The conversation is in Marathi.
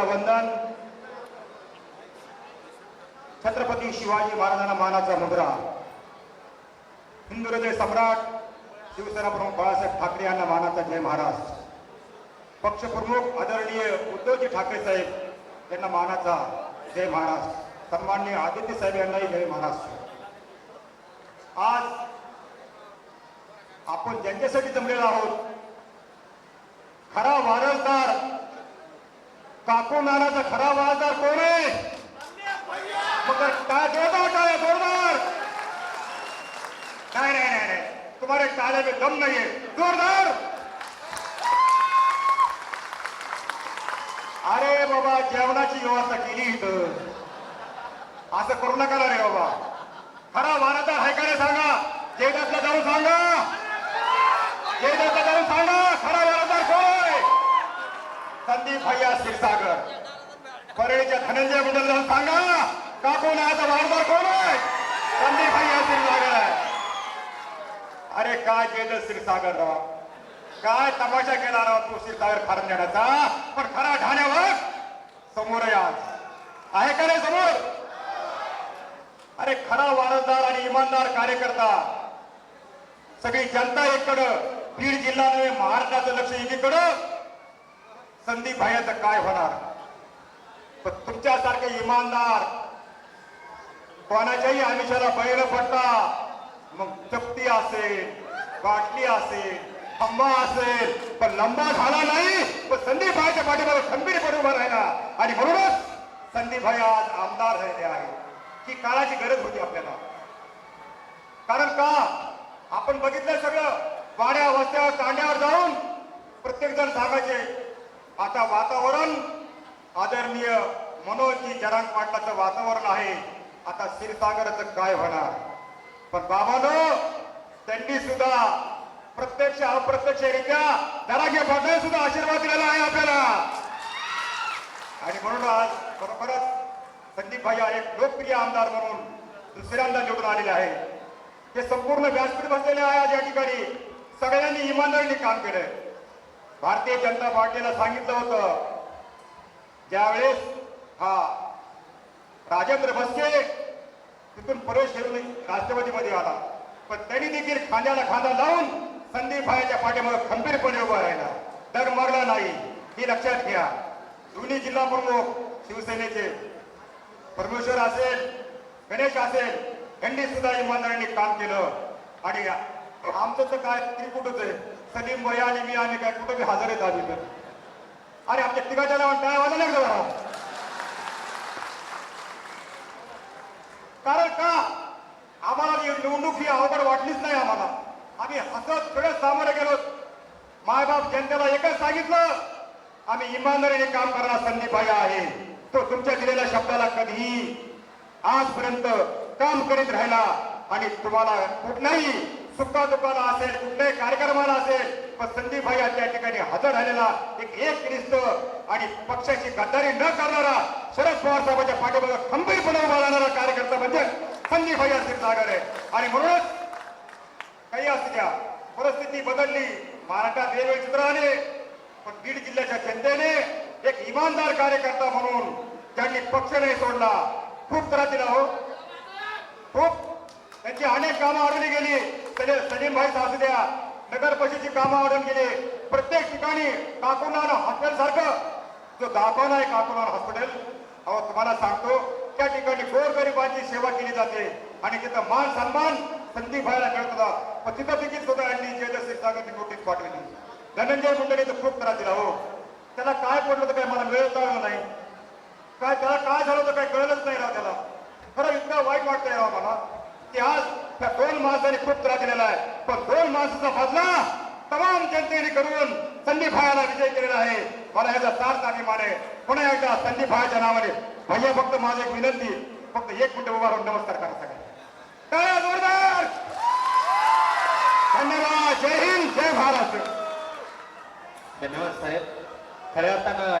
वंदन. छत्रपती शिवाजी महाराजांना मानाचा मुद्रा. हिंदू हृदय सम्राट शिवसेना प्रमुख बाळासाहेब ठाकरे यांना मानाचा जय महाराज. पक्षप्रमुख आदरणीय उद्धवजी ठाकरे साहेब यांना मानाचा जय महाराज. सन्माननीय आदित्य साहेब यांनाही जय महाराज. आज आपण ज्यांच्यासाठी जमलेलो आहोत खरा वारसदार काकू नानाचा खरा वाजदार कोण आहे? मग काय जोरदार काय जोरदार नाही नाही नाही नाही. तुम्हाला टाळे में दम नाहीये. जोरदार अरे बाबा जेवणाची व्यवस्था केली इथं. असं करू नका रे बाबा. खरा वारसदार आहे का रे सांगा? जेवणातला जाऊन सांगा जयदासला जाऊन सांगा खरा वारसदार कोण आहे संदीप भैया क्षीरसागर. परळीच्या धनंजय मंडळ जाऊन सांगा का कोण आहे आता वारंवार कोण आहे? संदीप भैया क्षीरसागर आहे. अरे काय केलं क्षीरसागर राव? काय तमाशा केला राव तू क्षीरसागर खारण देण्याचा पण खरा ठाण्यावर समोर आज. आहे का रे समोर? अरे खरा वारसदार आणि इमानदार कार्यकर्ता. सगळी जनता एकीकडं बीड जिल्हा नव्हे महाराष्ट्राचं लक्ष एकीकडं संदीप भाईचं काय होणार? पण तुमच्यासारखे इमानदार कोणाच्याही आमिषाला बैल पडता मग चपटी असेल बाटली असेल खंबा असेल पण लंबा झाला नाही पण संदीप भाईच्या पाठीमागे खंबीरपणे उभा राहिला. आणि म्हणूनच संदीप भाई आज आमदार झालेले आहे ही काळाची गरज होती आपल्याला. कारण का? आपण बघितलं सगळं. वाड्या वस्त्यावर तांड्यावर जाऊन प्रत्येक जण सांगायचे आता वातावरण आदरणीय मनोजी जरांग पाटलाचं वातावरण आहे. आता क्षीरसागराचं काय होणार? पण बाबानं त्यांनी सुद्धा प्रत्यक्ष अप्रत्यक्षरित्या जरांगे पाटील सुद्धा आशीर्वाद दिलेला आहे आपल्याला. आणि म्हणून आज बरोबरच संदीप भाई एक लोकप्रिय आमदार म्हणून दुसऱ्यांदा निवडून आलेले आहे. ते संपूर्ण व्यासपीठ बसलेले आहे आज या ठिकाणी. सगळ्यांनी इमानदारीने काम केलंय. भारतीय जनता पार्टीला सांगितलं होतं ज्यावेळेस हा राजेंद्र भस्के तिथून प्रवेश करून राष्ट्रवादीमध्ये आला पण त्यांनी देखील खांद्याला खांदा लावून संदीप भायाच्या पाठीमध्ये खंबीरपणे उभा राहिला. दर मरला नाही ही लक्षात घ्या. दोन्ही जिल्हा प्रमुख शिवसेनेचे परमेश्वर असेल गणेश असेल यांनी सुद्धा इमानदारांनी काम केलं. आणि आमचं तर काय त्रिकुटच आहे. सलीम भैया आणि मी आम्ही काय कुठं बी हजर आहेत आम्ही तर अरे आमच्या तिघाच्या नावात काय नाही का जरा? कारण का? आम्हाला निवडणूक ही अवघड वाटलीच नाही आम्हाला. आम्ही हसत खेळत सामोरे गेलो. मायबाप जनतेला एकच सांगितलं आम्ही इमानदारीने काम करणार संदीप भाई आहे. तो तुमच्या दिलेल्या शब्दाला कधीही आजपर्यंत काम करीत राहिला आणि तुम्हाला कुठल्याही सुखा दुखाला असेल कुठल्याही कार्यक्रमाला या त्या ठिकाणी हजर झालेला एक एक क्रिस्त आणि पक्षाची गद्दारी न करणारा शरद पवार साहेबांच्या पाठीमागे खंबीरपणे उभा राहणारा कार्यकर्ता म्हणजे संदीप भाई असतील सागर आहे आणि म्हणूनच काही असू द्या परिस्थिती बदलली. महाराष्ट्रात वेगवेगळे चित्र आले पण बीड जिल्ह्याच्या जनतेने एक इमानदार कार्यकर्ता म्हणून त्यांनी पक्ष नाही सोडला खूप त्रास दिला हो. खूप. त्यांची अनेक कामं अडवली गेली. सलीम भाई असू द्या नगर परिषदेची कामं आवडून गेले. प्रत्येक ठिकाणी काकुनान हॉस्पिटल सारखं. जो दाखवला आहे काकुनान हॉस्पिटल. अहो तुम्हाला सांगतो त्या ठिकाणी गोरगरिबांची सेवा केली जाते. आणि तिथं मान सन्मान संधी व्हायला मिळत होता. पण तिथं देखील स्वतः यांनी जयदशी क्षीरसागर नोटीस पाठवली. धनंजय मुंडेने तर खूप त्रास दिला हो. त्याला काय पडलं तर काय मला मिळत नाही. काय त्याला काय झालं तर काय कळलंच नाही राव त्याला खरं इतकं वाईट वाटतंय राव मला की आज त्या दोन माणसाने खूप त्रास दिलेला आहे पण दोन माणसाचा बदला तमाम करून संदीप भायाला विजय केलेला आहे. मला ह्याचा सार्थ अभिमान आहे पुन्हा एकदा संदीप भायाच्या नावाने भैया फक्त माझी एक विनंती फक्त एक मिनिट उभा राहून नमस्कार करा सगळ्या टाळ्या जोरदार! धन्यवाद. जय हिंद जय महाराष्ट्र धन्यवाद साहेब. खऱ्या अर्थानं